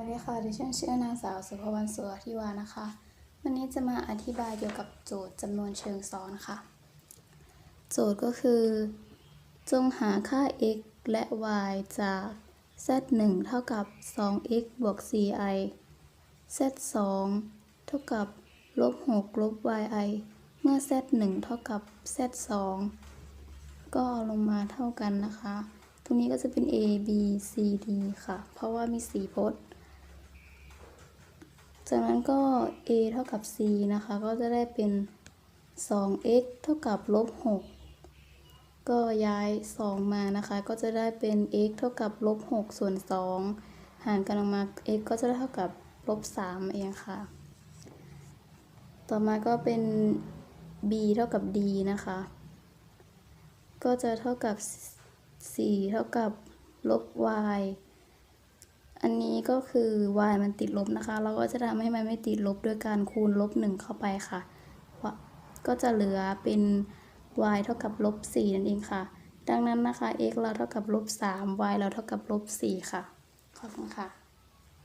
วัสดีค่ะ ดิฉันชื่อนางสาวสุภวรรณสุวธิวานะคะ วันนี้จะมาอธิบายเกี่ยวกับโจทย์จำนวนเชิงซ้อนค่ะ โจทย์ก็คือ จงหาค่า x และ y จาก z 1เท่ากับ 2x บวก 4i z 2เท่ากับลบ6ลบ yi เมื่อ z 1เท่ากับ z 2ก็เอาลงมาเท่ากันนะคะ ตรงนี้ก็จะเป็น a b c d ค่ะ เพราะว่ามี 4 พจน์ จากนั้นก็ a เท่ากับ c นะคะ ก็จะได้เป็น 2x เท่ากับลบ6ก็ย้าย 2 มานะคะ ก็จะได้เป็น x เท่ากับลบ6ส่วน 2 หารกันออกมา x ก็จะได้เท่ากับลบ3เองค่ะ ต่อมาก็เป็น b เท่ากับ d นะคะ ก็จะเท่ากับ 4 เท่ากับลบ y อันนี้ก็คือ y มันติดลบนะคะ เราก็จะทำให้มันไม่ติดลบด้วยการคูณลบ1เข้าไปค่ะ ก็จะเหลือเป็น y เท่ากับลบ4นั่นเองค่ะ ดังนั้นนะคะ x เราเท่ากับลบ3 y เราเท่ากับลบ4ค่ะ ขอบคุณค่ะ